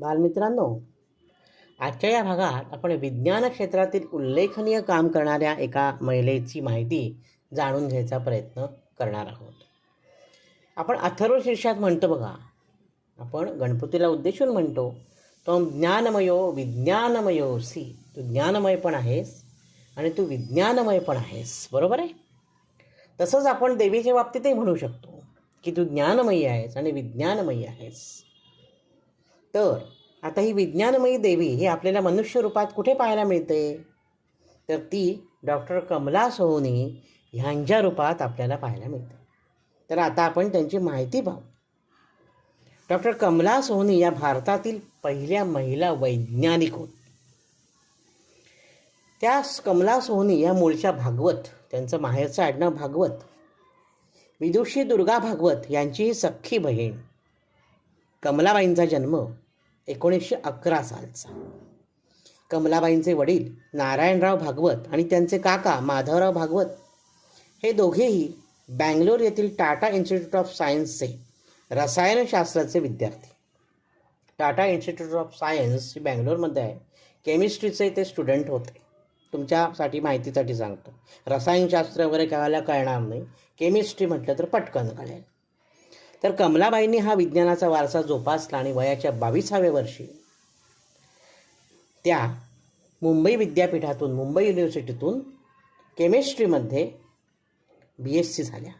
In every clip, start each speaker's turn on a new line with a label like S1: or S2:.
S1: बालमित्रांनो आजच्या या भागात आपण विज्ञान क्षेत्रातील उल्लेखनीय काम करणाऱ्या एका महिलेची माहिती जाणून घ्यायचा प्रयत्न करणार आहोत. आपण अथर्व शीर्षात म्हणतो बघा. आपण गणपतीला उद्देशून म्हणतो तो ज्ञानमयो विज्ञानमयो सी. तू ज्ञानमय पण आहेस आणि तू विज्ञानमय पण आहेस. बरोबर आहे? तसंच आपण देवीच्या बाबतीतही म्हणू शकतो की तू ज्ञानमयी आहेस आणि विज्ञानमयी आहेस. तर आता ही विज्ञानमयी देवी ही आपल्याला मनुष्य रूपात कुठे पाहायला मिळते? तर ती डॉक्टर कमला सोहोनी ह्यांच्या रूपात आपल्याला पाहायला मिळते. तर आता आपण त्यांची माहिती पाहू. डॉक्टर कमला सोहनी या भारतातील पहिल्या महिला वैज्ञानिक होत. त्या कमला सोहनी या मूळच्या भागवत त्यांचं माहेरचं आडनाव भागवत विदुषी दुर्गा भागवत यांची सख्खी बहीण कमलाबाईंचा जन्म एकोणीसशे अकरा सालचा. कमलाबाईंचे वडील नारायणराव भागवत आणि त्यांचे काका माधवराव भागवत हे दोघेही बँगलोर येथील टाटा इन्स्टिट्यूट ऑफ सायन्सचे रसायनशास्त्राचे विद्यार्थी. टाटा इन्स्टिट्यूट ऑफ सायन्स ही बँगलोरमध्ये आहे. केमिस्ट्रीचे ते स्टुडंट होते. तुमच्यासाठी माहितीसाठी सांगतो. रसायनशास्त्र वगैरे कळायला कळणार नाही. केमिस्ट्री म्हटलं तर पटकन कळेल. तर कमलाबाईंनी हा विज्ञानाचा वारसा जोपासला आणि वयाच्या बावीसाव्या वर्षी त्या मुंबई विद्यापीठातून मुंबई युनिव्हर्सिटीतून केमिस्ट्रीमध्ये बी एस सी झाल्या.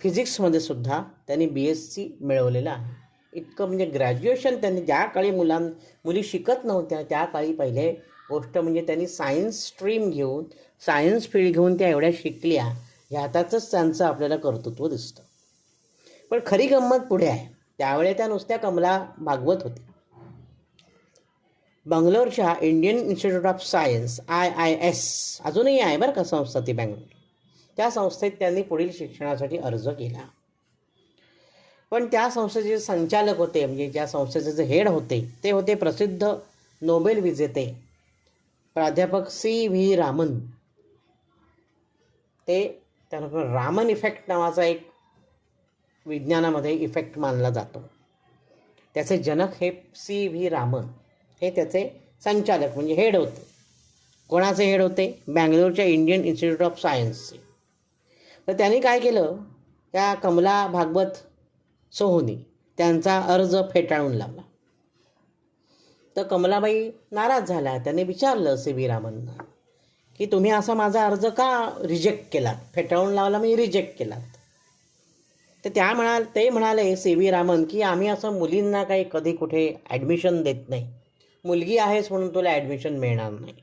S1: फिजिक्समध्ये सुद्धा त्यांनी बी एस सी मिळवलेलं आहे. इतकं म्हणजे ग्रॅज्युएशन त्यांनी ज्या काळी मुलां मुली शिकत नव्हत्या त्या काळी पहिले गोष्ट म्हणजे त्यांनी सायन्स स्ट्रीम घेऊन सायन्स फील्ड घेऊन त्या एवढ्या शिकल्या. ह्यातच त्यांचं आपल्याला कर्तृत्व दिसतं. पण खरी गंमत पुढे आहे. त्यावेळे त्या नुसत्या कमला भागवत होत्या. बंगलोरच्या Indian institute of science I I S अजूनही आहे बरं का संस्था ती बँगलोर. त्या संस्थेत त्यांनी पुढील शिक्षणासाठी अर्ज केला. पण त्या संस्थेचे संचालक होते म्हणजे ज्या संस्थेचे जे हेड होते ते होते प्रसिद्ध नोबेल विजेते प्राध्यापक सी व्ही रामन. ते त्यानंतर रामन इफेक्ट नावाचा एक विज्ञानामध्ये इफेक्ट मानला जातो. त्याचे जनक हे सी व्ही रामन. हे त्याचे संचालक म्हणजे हेड होते. कोणाचे हेड होते? बँगलोरच्या इंडियन इन्स्टिट्यूट ऑफ सायन्सचे. तर त्यांनी काय केलं? त्या कमला भागवत सोहोनी त्यांचा अर्ज फेटाळून लावला. तर कमलाबाई नाराज झाल्या. त्यांनी विचारलं सी व्ही रामनना की तुम्ही असा माझा अर्ज का रिजेक्ट केलात? फेटाळून लावला मी रिजेक्ट केलात. तर त्या म्हणाल ते म्हणाले सी व्ही रामन की आम्ही असं मुलींना काही कधी कुठे ॲडमिशन देत नाही. मुलगी आहेस म्हणून तुला ॲडमिशन मिळणार नाही.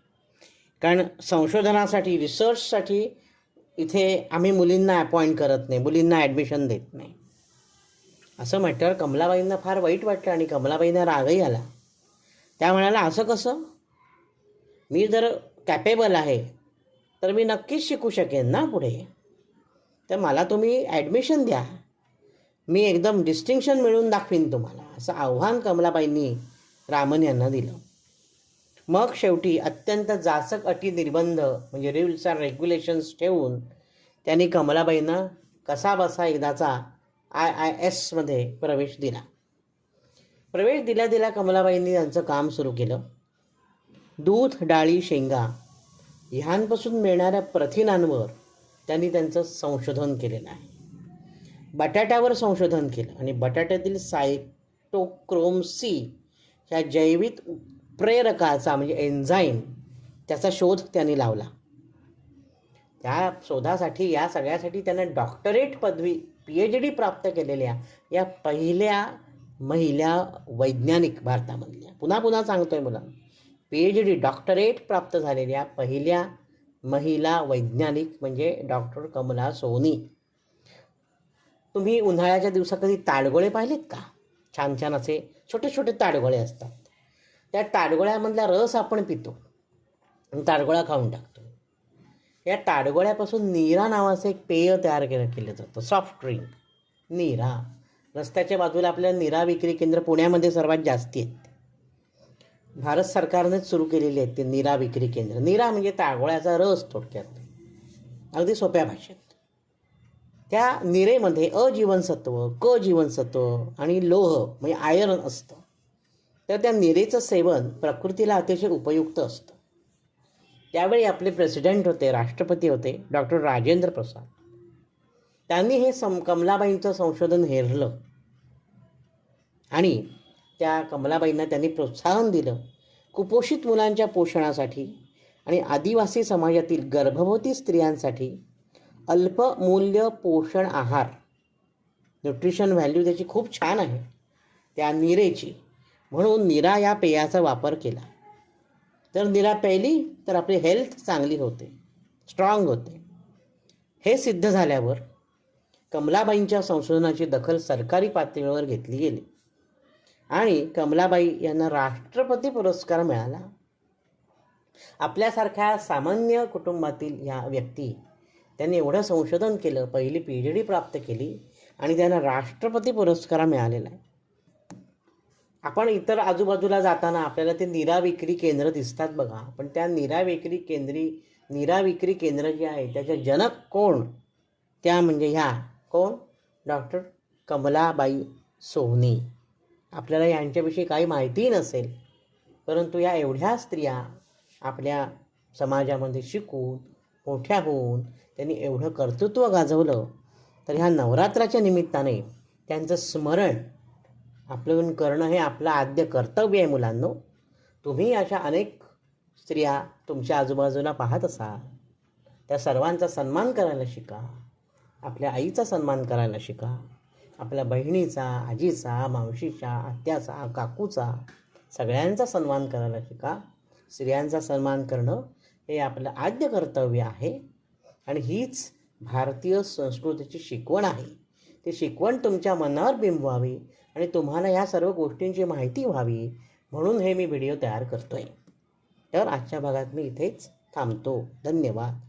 S1: कारण संशोधनासाठी रिसर्चसाठी इथे आम्ही मुलींना अपॉइंट करत नाही मुलींना ॲडमिशन देत नाही. असं म्हटल्यावर कमलाबाईंना फार वाईट वाटलं आणि कमलाबाईंना रागही आला. त्या म्हणाला असं कसं? मी जर कॅपेबल आहे तर मी नक्कीच शिकू शकेन ना पुढे. तर मला तुम्ही ॲडमिशन द्या. मी एकदम डिस्टिंक्शन मिळवून दाखवीन तुम्हाला. असं आव्हान कमलाबाईंनी रामन यांना दिलं. मग शेवटी अत्यंत जाचक अटी निर्बंध म्हणजे रूल्स अँड रेग्युलेशन्स ठेवून त्यांनी कमलाबाईंना कसा बसा एकदाचा आय आय एसमध्ये प्रवेश दिला. प्रवेश दिल्या दिल्या कमलाबाईंनी त्यांचं काम सुरू केलं. दूध डाळी शेंगा ह्यांपासून मिळणाऱ्या प्रथिनांवर त्यांनी त्यांचं संशोधन केलेलं आहे. बटाट्यावर संशोधन केलं आणि बटाट्यातील सायटोक्रोम सी ह्या जैविक प्रेरकाचा म्हणजे एन्झाईम त्याचा शोध त्यांनी लावला. त्या शोधासाठी या सगळ्यासाठी त्यांना डॉक्टरेट पदवी पी एच डी प्राप्त केलेल्या या पहिल्या महिला वैज्ञानिक भारतामधल्या. पुन्हा पुन्हा सांगतोय मुला. पी एच डी डॉक्टरेट प्राप्त झालेल्या पहिल्या महिला वैज्ञानिक म्हणजे डॉक्टर कमला सोनी. तुम्ही उन्हाळ्याच्या दिवसात कधी ताडगोळे पाहिलेत का? छान छान असे छोटे छोटे ताडगोळे असतात. त्या ताडगोळ्यामधला रस आपण पितो आणि ताडगोळा खाऊन टाकतो. या ताडगोळ्यापासून नीरा नावाचं एक पेय तयार केलं केलं जातं. Soft drink neera. रस्त्याच्या बाजूला आपल्याला नीरा विक्री केंद्र पुण्यामध्ये सर्वात जास्ती आहेत. भारत सरकारनेच सुरू केलेली आहेत ते नीरा विक्री केंद्र. नीरा म्हणजे ताडगोळ्याचा रस थोडक्यात. अगदी सोप्या भाषेत. त्या निरेमध्ये अ जीवनसत्व क जीवनसत्व आणि लोह म्हणजे आयर्न असतं. तर त्या निरेचं सेवन प्रकृतीला अतिशय उपयुक्त असतं. त्यावेळी आपले प्रेसिडेंट होते राष्ट्रपती होते डॉक्टर राजेंद्र प्रसाद. त्यांनी हे सम कमलाबाईंचं संशोधन हेरलं. आणि त्या कमलाबाईंना त्यांनी प्रोत्साहन दिलं. कुपोषित मुलांच्या पोषणासाठी आणि आदिवासी समाजातील गर्भवती स्त्रियांसाठी अल्पमूल्य पोषण आहार. न्यूट्रिशन व्हॅल्यू त्याची खूप छान आहे. त्या निरेची. म्हणून निरा या पेयाचा वापर केला. तर निरा प्यायली तर आपली हेल्थ चांगली होते. स्ट्रॉंग होते. हे सिद्ध झाल्यावर कमलाबाईंच्या संशोधनाची दखल सरकारी पातळीवर घेतली गेली. आणि कमलाबाई यांना राष्ट्रपती पुरस्कार मिळाला. आपल्यासारख्या सामान्य कुटुंबातील या व्यक्ती त्यांनी एवढं संशोधन केलं पहिली पी एच डी प्राप्त केली आणि त्यांना राष्ट्रपती पुरस्कार मिळालेला आहे. आपण इतर आजूबाजूला जाताना आपल्याला ते निरा विक्री केंद्र दिसतात बघा पण त्या निरा विक्री केंद्री निरा विक्री केंद्र जे आहे त्याचे जनक कोण? त्या म्हणजे ह्या कोण? डॉक्टर कमलाबाई सोहनी आपल्याला यांच्याविषयी काही माहितीही नसेल परंतु या एवढ्या स्त्रिया आपल्या समाजामध्ये शिकून मोठ्या होऊन त्यांनी एवढं कर्तृत्व गाजवलं तर ह्या नवरात्राच्या निमित्ताने त्यांचं स्मरण आपल्याकडून करणं हे आपलं आद्य कर्तव्य आहे मुलांनो. तुम्ही अशा अनेक स्त्रिया तुमच्या आजूबाजूला पाहत असाल त्या सर्वांचा सन्मान करायला शिका आपल्या आईचा सन्मान करायला शिका आपल्या बहिणीचा आजीचा मावशीचा आत्याचा काकूचा सगळ्यांचा सन्मान करायला शिका. स्त्रियांचा सन्मान करणं हे आपलं आद्य कर्तव्य आहे. आणि हीच भारतीय संस्कृतीची शिकवण आहे. ती शिकवण तुमच्या मनावर बिंबवावी आणि तुम्हाला या सर्व गोष्टींची माहिती व्हावी म्हणून हे मी व्हिडिओ तयार करतो आहे तर आजच्या भागात मी इथेच थांबतो. धन्यवाद.